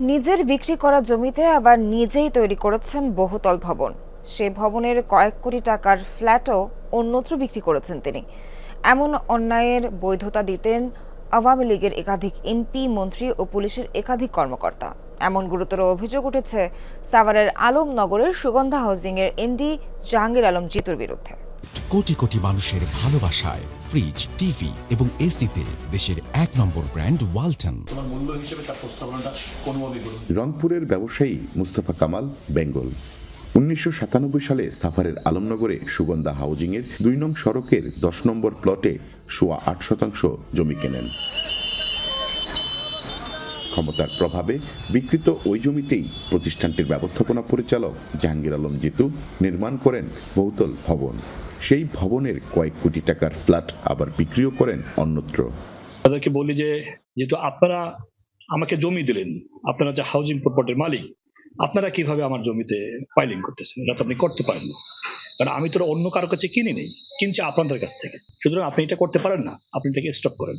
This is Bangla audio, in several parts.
নিজের বিক্রি করা জমিতে আবার নিজেই তৈরি করেছেন বহুতল ভবন। সে ভবনের কয়েক কোটি টাকার ফ্ল্যাটও অন্যত্র বিক্রি করেছেন তিনি। এমন অন্যায়ের বৈধতা দিতেন আওয়ামী লীগের একাধিক এমপি, মন্ত্রী ও পুলিশের একাধিক কর্মকর্তা। এমন গুরুতর অভিযোগ উঠেছে সাভারের আলমনগরের সুগন্ধা হাউজিংয়ের এনডি জাহাঙ্গীর আলম জিতুর বিরুদ্ধে। কোটি কোটি মানুষের ভালোবাসায় ফ্রিজ টিভি এবং এসিতে দেশের এক নম্বর ব্র্যান্ড ওয়ালটন। রংপুরের ব্যবসায়ী মুস্তফা কামাল বেঙ্গল। উনিশশো সাতানব্বই সালে সাফারের আলমনগরে সুগন্ধা হাউজিংয়ের দুই নং সড়কের দশ নম্বর প্লটে সোয়া আট শতাংশ জমি কেনেন। ক্ষমতার প্রভাবে বিকৃত ওই জমিতেই প্রতিষ্ঠানটির ব্যবস্থাপনা পরিচালক জাহাঙ্গীর আলম জিতু নির্মাণ করেন বহুতল ভবন। সেই ভবনের কয়েক কোটি টাকার ফ্ল্যাট আবার বিক্রিও করেন অন্যত্র। তাদেরকে বলি যে, যেহেতু আপনারা আমাকে জমি দিলেন, আপনারা যে হাউজিং প্রপার্টির মালিক, আপনারা কীভাবে আমার জমিতে ফাইলিং করতেছেন? এটা তো আপনি করতে পারেন না। কারণ আমি তো অন্য কারও কাছে কিনি নেই, কিনছি আপনাদের কাছ থেকে। সুতরাং আপনি এটা করতে পারেন না, আপনি এটাকে স্টপ করেন।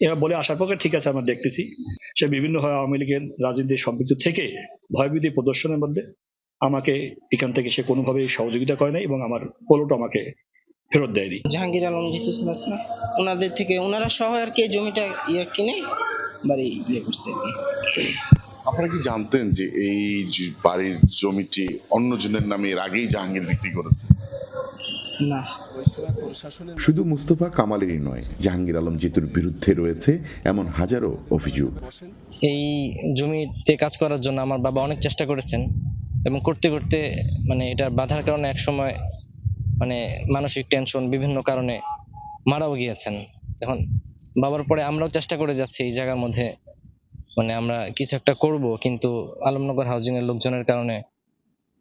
এবার বলে আসার পরে ঠিক আছে আমরা দেখতেছি। সে বিভিন্নভাবে আওয়ামী লীগের রাজনীতির সম্পৃক্ত থেকে ভয়ভীতি প্রদর্শনের মধ্যে আমাকে এখান থেকে সে কোনোভাবেই সহযোগিতা করে নাই এবং আমার পোলোটা আমাকে ফেরত দেয়নি। জাহাঙ্গীর আলম জিতু না ওনাদের থেকে ওনারা সহ আর কি এই জমিটা ইয়ে কিনে বাড়ি ইয়ে করছে আর কি। আপনারা কি জানতেন যে এই বাড়ির জমিটি অন্যজনের নামে এর আগেই জাহাঙ্গীর বিক্রি করেছে? না। শুধু মুস্তফা কামালেরই নয় জাহাঙ্গীর আলম জিতুর বিরুদ্ধে রয়েছে এমন হাজারো অভিযোগ। এই জমিতে কাজ করার জন্য আমার বাবা অনেক চেষ্টা করেছেন এবং করতে করতে মানে এটা বাধার কারণে এক সময় মানে মানসিক টেনশন বিভিন্ন কারণে মারাও গিয়েছেন। এখন বাবার পরে আমরাও চেষ্টা করে যাচ্ছি এই জায়গার মধ্যে মানে আমরা কিছু একটা করব কিন্তু আলমনগর হাউজিং এর লোকজনের কারণে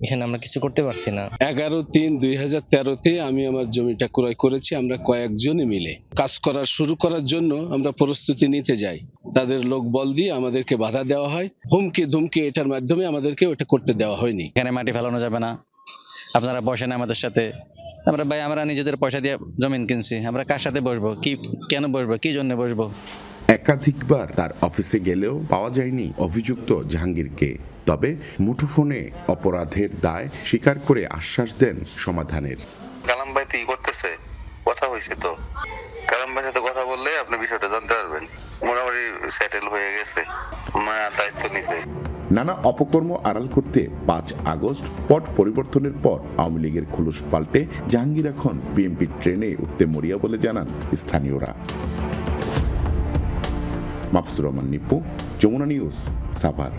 এখানে আমরা কিছু করতে পারছি না। এগারো তিন দুই হাজার তেরোতে আমি আমার জমিটা ক্রয় করেছি আমরা কয়েকজনে মিলে। কাজ করার শুরু করার জন্য আমরা প্রস্তুতি নিতে যাই। তাদের লোক বল দিয়ে আমাদেরকে বাধা দেওয়া হয়। হুমকি ধুমকি এটার মাধ্যমে আমাদেরকে ওটা করতে দেওয়া হয়নি। এখানে মাটি ফেলানো যাবে না। আপনারা বসেন আমাদের সাথে। আমরা ভাই আমরা নিজেদের পয়সা দিয়ে জমিন কিনছি। আমরা কার সাথে বসবো? কি কেন বসবো? কি জন্য বসবো? একাধিকবার তার অফিসে গেলেও পাওয়া যায়নি অভিযুক্ত জাহাঙ্গীরকে। তবে মুঠোফোনে অপরাধের দায় স্বীকার করে আশ্বাস দেন সমাধানের। কালাম ভাই তো করতেছে কথা হয়েছে তো। কালাম ভাইয়ের সাথে কথা বললে আপনি বিষয়টা জানতে পারবেন। মোটামুটি সেটেল হয়ে গেছে। মা দায়িত্ব নিছে। নানা অপকর্ম আড়াল করতে পাঁচ আগস্ট পট পরিবর্তনের পর আওয়ামী লীগের খুলুস পাল্টে জাহাঙ্গীর এখন বিএনপি ট্রেনে উঠতে মরিয়া বলে জানান স্থানীয়রা। মাহফুজুর রহমান নিপু যমুনা নিউজ সাভার।